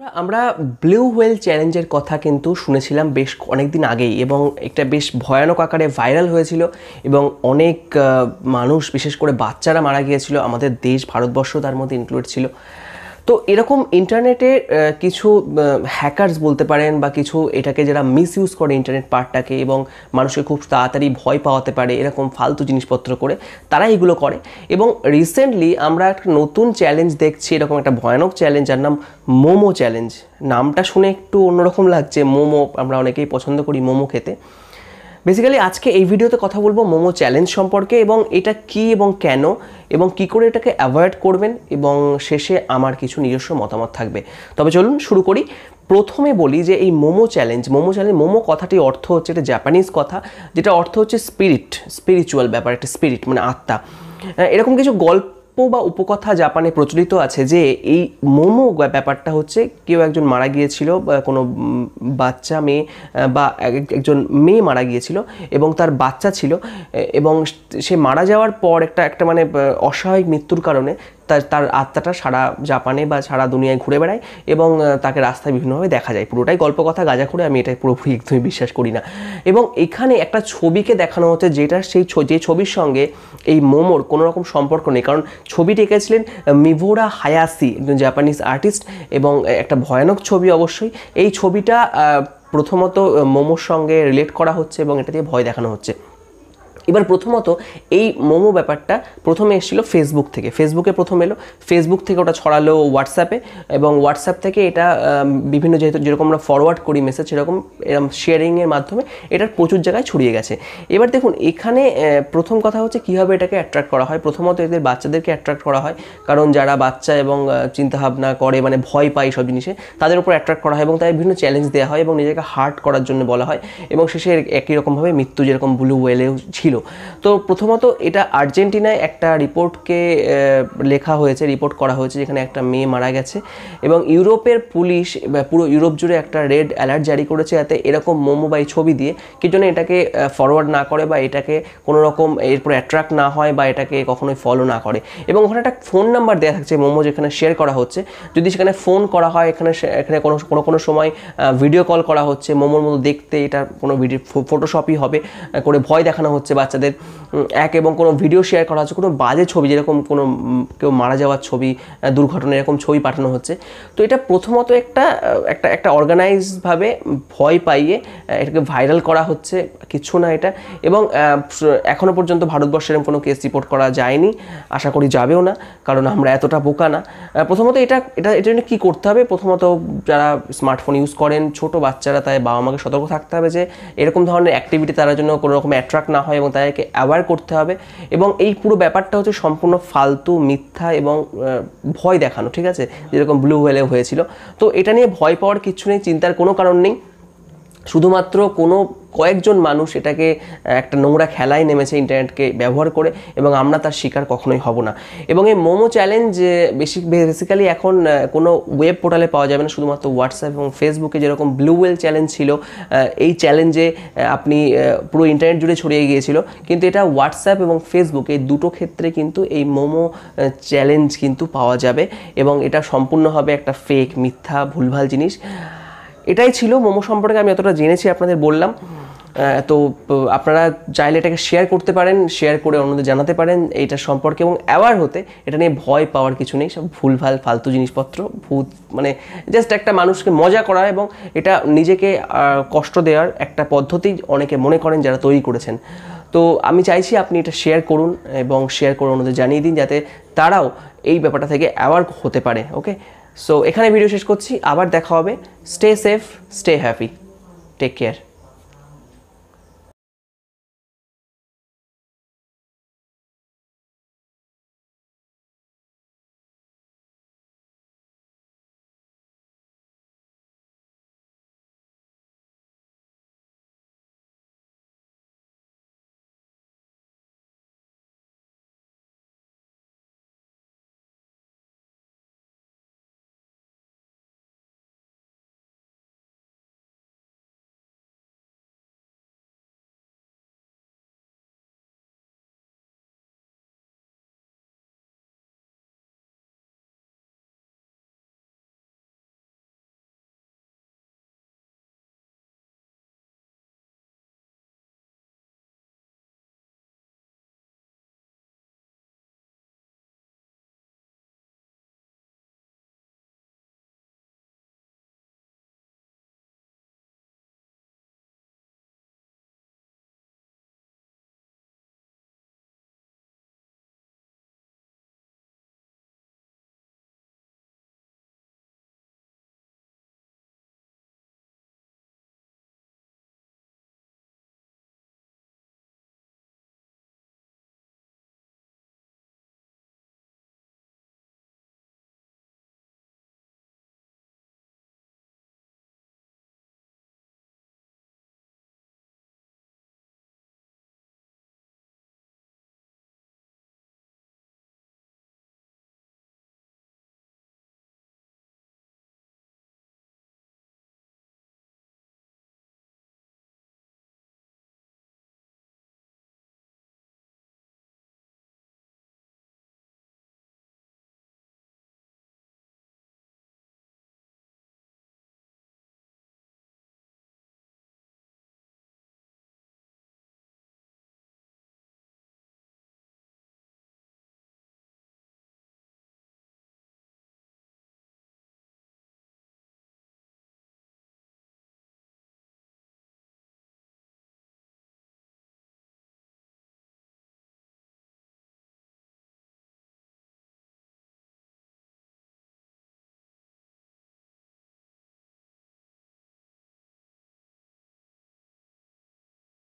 আমরা blue whale চ্যালেঞ্জের কথা কিন্তু শুনেছিলাম বেশ অনেক দিন আগেই এবং একটা বেশ ভয়ানক আকারে ভাইরাল হয়েছিল এবং অনেক মানুষ, বিশেষ করে বাচ্চারা মারা গিয়েছিল। আমাদের দেশ, ভারতবর্ষ তার মধ্যে ইনক্লুড ছিল। তো এরকম ইন্টারনেটে কিছু হ্যাকার্স বলতে পারেন বা কিছু এটাকে যারা মিস ইউজ করে ইন্টারনেট পার্টটাকে এবং মানুষকে খুব তাড়াতাড়ি ভয় পাওয়াতে পারে, এরকম ফালতু জিনিসপত্র করে, তারা এগুলো করে। এবং রিসেন্টলি আমরা একটা নতুন চ্যালেঞ্জ দেখছি, এরকম একটা ভয়ানক চ্যালেঞ্জ যার নাম মোমো চ্যালেঞ্জ নামটা শুনে একটু অন্যরকম লাগছে, মোমো, আমরা অনেকেই পছন্দ করি মোমো খেতে। বেসিক্যালি আজকে এই ভিডিওতে কথা বলব মোমো চ্যালেঞ্জ সম্পর্কে এবং এটা কি এবং কেন এবং কি করে এটাকে অ্যাভয়েড করবেন এবং শেষে আমার কিছু নিজস্ব মতামত থাকবে। তবে চলুন শুরু করি। প্রথমে বলি যে এই Momo challenge Momo challenge Momo কথাটি অর্থ হচ্ছে এটা জাপানিজ কথা যেটা অর্থ হচ্ছে স্পিরিট স্পিরিচুয়াল ব্যাপার, একটা স্পিরিট মানে আত্মা। এরকম কিছু গল্প বা উপকথা জাপানে প্রচলিত আছে যে এই মোমো ব্যাপারটা হচ্ছে কেউ একজন মারা গিয়েছিল, বা কোনো বাচ্চা মেয়ে বা এক- একজন মেয়ে মারা গিয়েছিল এবং তার বাচ্চা ছিল এবং সে মারা যাওয়ার পর একটা একটা মানে অস্বাভাবিক মৃত্যুর কারণে তার তার আত্মাটা সারা জাপানে বা সারা দুনিয়ায় ঘুরে বেড়ায় এবং তাকে রাস্তায় বিভিন্নভাবে দেখা যায়। পুরোটাই গল্প কথা গাজা করে আমি এটাই পুরোপুরি একদমই বিশ্বাস করি না। এবং এখানে একটা ছবিকে দেখানো হচ্ছে যেটা সেই যে ছবির সঙ্গে এই মোমোর কোনো রকম সম্পর্ক নেই। কারণ ছবিটি এঁকেছিলেন মিভোরা হায়াসি, একজন জাপানিজ আর্টিস্ট এবং একটা ভয়ানক ছবি অবশ্যই। এই ছবিটা প্রথমত মোমোর সঙ্গে রিলেট করা হচ্ছে এবং এটা দিয়ে ভয় দেখানো হচ্ছে। এবার প্রথমত এই মোমো ব্যাপারটা প্রথমে এসেছিল ফেসবুক থেকে। ফেসবুকে প্রথম এলো। ফেসবুক থেকে ওটা ছড়ালো হোয়াটসঅ্যাপে এবং হোয়াটসঅ্যাপ থেকে এটা বিভিন্ন যেহেতু যেরকম আমরা ফরওয়ার্ড করি মেসেজ সেরকম এরকম শেয়ারিংয়ের মাধ্যমে এটার প্রচুর জায়গায় ছড়িয়ে গেছে। এবার দেখুন, এখানে প্রথম কথা হচ্ছে কীভাবে এটাকে অ্যাট্রাক্ট করা হয়। প্রথমত এদের বাচ্চাদেরকে অ্যাট্রাক্ট করা হয়। কারণ যারা বাচ্চা এবং চিন্তাভাবনা করে মানে ভয় পায় সব জিনিসে, তাদের উপর অ্যাট্রাক্ট করা হয় এবং তাদের বিভিন্ন চ্যালেঞ্জ দেওয়া হয় এবং নিজেকে হার্ট করার জন্য বলা হয়। এবং শেষে একই রকমভাবে মৃত্যু যেরকম ব্লু ওয়েলেও ছিল। তো প্রথমত এটা আর্জেন্টিনায় একটা রিপোর্টকে লেখা হয়েছে, রিপোর্ট করা হয়েছে যেখানে একটা মেয়ে মারা গেছে এবং ইউরোপের পুলিশ, বা পুরো ইউরোপ জুড়ে একটা রেড অ্যালার্ট জারি করেছে যাতে এরকম মোমো বা ছবি দিয়ে কি জন্য এটাকে ফরওয়ার্ড না করে বা এটাকে কোনো রকম এরপর অ্যাট্রাক্ট না হয় বা এটাকে কখনোই ফলো না করে। এবং ওখানে একটা ফোন নাম্বার দেওয়া থাকছে, মোমো যেখানে শেয়ার করা হচ্ছে। যদি সেখানে ফোন করা হয়, এখানে এখানে কোনো কোনো কোনো সময় ভিডিও কল করা হচ্ছে, মোমোর মতো দেখতে এটা কোনো ভিডিও ফটোশপই হবে করে ভয় দেখানো হচ্ছে বাচ্চাদের এক এবং কোনো ভিডিও শেয়ার করা হচ্ছে কোনো বাজে ছবি যেরকম কোনো কেউ মারা যাওয়ার ছবি দুর্ঘটনা এরকম ছবি পাঠানো হচ্ছে। তো এটা প্রথমত একটা একটা একটা অর্গানাইজভাবে ভয় পাইয়ে এটাকে ভাইরাল করা হচ্ছে কিছু না এটা। এবং আহ, এখনও পর্যন্ত ভারতবর্ষের কোনো কেস রিপোর্ট করা যায়নি আশা করি যাবেও না কারণ আমরা এতটা বোকা না। প্রথমত এটা এটা এটার জন্য কী করতে হবে? প্রথমত যারা স্মার্টফোন ইউজ করেন ছোট বাচ্চারা তাই বাবা মাকে সতর্ক থাকতে হবে যে এরকম ধরনের অ্যাক্টিভিটি তারা জন্য কোনো রকম অ্যাট্রাক্ট না হয় এবং তাদেরকে অ্যাওয়ার করতে হবে এবং এই পুরো ব্যাপারটা হচ্ছে সম্পূর্ণ ফালতু, মিথ্যা এবং ভয় দেখানো, ঠিক আছে? যেরকম ব্লু হোয়েলে হয়েছিল। তো এটা নিয়ে ভয় পাওয়ার কিছু নেই, চিন্তার কোনো কারণ নেই। শুধুমাত্র কোনো কয়েকজন মানুষ এটাকে একটা নোংরা খেলায় নেমেছে ইন্টারনেটকে ব্যবহার করে এবং আমরা তার শিকার কখনোই হব না। এবং এই মোমো চ্যালেঞ্জ বেশি বেসিক্যালি এখন কোনো ওয়েব পোর্টালে পাওয়া যাবে না, শুধুমাত্র হোয়াটসঅ্যাপ এবং ফেসবুকে যেরকম ব্লু ওয়েল চ্যালেঞ্জ ছিল এই চ্যালেঞ্জে আপনি পুরো ইন্টারনেট জুড়ে ছড়িয়ে গিয়েছিল। কিন্তু এটা হোয়াটসঅ্যাপ এবং ফেসবুক এই দুটো ক্ষেত্রে কিন্তু এই মোমো চ্যালেঞ্জ কিন্তু পাওয়া যাবে এবং এটা সম্পূর্ণ হবে একটা ফেক মিথ্যা, ভুলভাল জিনিস। এটাই ছিল মোমো সম্পর্কে আমি অতটা জেনেছি, আপনাদের বললাম। তো আপনারা চাইলে এটাকে শেয়ার করতে পারেন শেয়ার করে অন্যদের জানাতে পারেন এইটা সম্পর্কে এবং অ্যাওয়ার হতে এটা নিয়ে ভয় পাওয়ার কিছু নেই, সব ভুলভাল ফালতু জিনিসপত্র, ভূত মানে জাস্ট একটা মানুষকে মজা করা এবং এটা নিজেকে কষ্ট দেওয়ার একটা পদ্ধতি অনেকে মনে করেন যারা তৈরি করেছেন। তো আমি চাইছি আপনি এটা শেয়ার করুন এবং শেয়ার করে অন্যদের জানিয়ে দিন যাতে তারাও এই ব্যাপারটা থেকে অ্যাওয়ার হতে পারে ওকে সো এখানে ভিডিও শেষ করছি, আবার দেখা হবে। Stay safe stay happy take care